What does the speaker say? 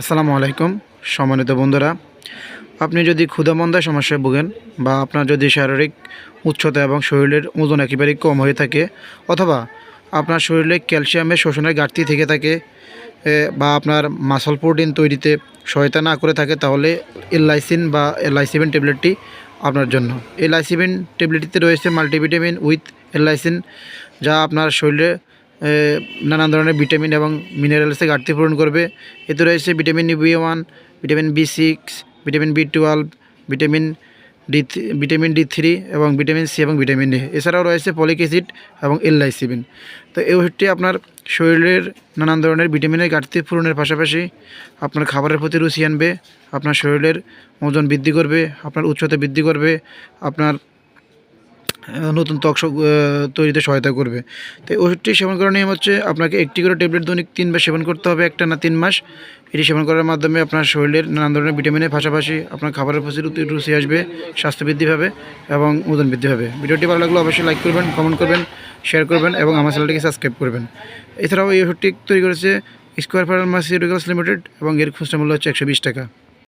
আসসালামু আলাইকুম, সম্মানিত বন্ধুরা। আপনি যদি ক্ষুধামন্দায় সমস্যায় ভোগেন বা আপনার যদি শারীরিক উচ্চতা এবং শরীরের ওজন একেবারেই কম হয়ে থাকে অথবা আপনার শরীরে ক্যালসিয়ামের শোষণের ঘাটতি থেকে থাকে বা আপনার মাসল প্রোটিন তৈরিতে সহায়তা না করে থাকে, তাহলে এলআইসিন বা এলআইসিবিন ট্যাবলেটটি আপনার জন্য। এলআইসিবিন ট্যাবলেটটিতে রয়েছে মাল্টিভিটামিন উইথ এলআইসিন যা আপনার শরীরে নানান ধরনের ভিটামিন এবং মিনারেলসে ঘাটতি পূরণ করবে। এতে রয়েছে vitamin B one vitamin B six vitamin B twelve vitamin D vitamin D three এবং ভিটামিন সি এবং ভিটামিন ডি এছাড়াও রয়েছে পলিক অ্যাসিড এবং এললাইসিবিন তো এই ওষুধটি আপনার শরীরের নানান ধরনের ভিটামিনের ঘাটতি পূরণের পাশাপাশি আপনার খাবারের প্রতি রুচি আনবে, আপনার শরীরের ওজন বৃদ্ধি করবে, আপনার উচ্চতা বৃদ্ধি করবে, আপনার নতুন ত্বক তৈরিতে সহায়তা করবে। তো এই ওষুধটি সেবন করার নিয়ম হচ্ছে আপনাকে একটি করে ট্যাবলেট দৈনিক তিনবার সেবন করতে হবে, একটা না তিন মাস। এটি সেবন করার মাধ্যমে আপনার শরীরের নানান ধরনের ভিটামিনের পাশাপাশি আপনার খাবারের প্রতি রুচি- আসবে, স্বাস্থ্য বৃদ্ধি এবং ওজন বৃদ্ধি হবে ভিডিওটি ভালো লাগলে অবশ্যই লাইক করবেন কমেন্ট করবেন শেয়ার করবেন এবং আমার চ্যানেলটিকে সাবস্ক্রাইব করবেন। এছাড়াও এই ওষুধটি তৈরি করেছে স্কোয়ার ফার্মাসিউটিক্যালস লিমিটেড এবং এর খুচরা মূল্য হচ্ছে একশো বিশ টাকা।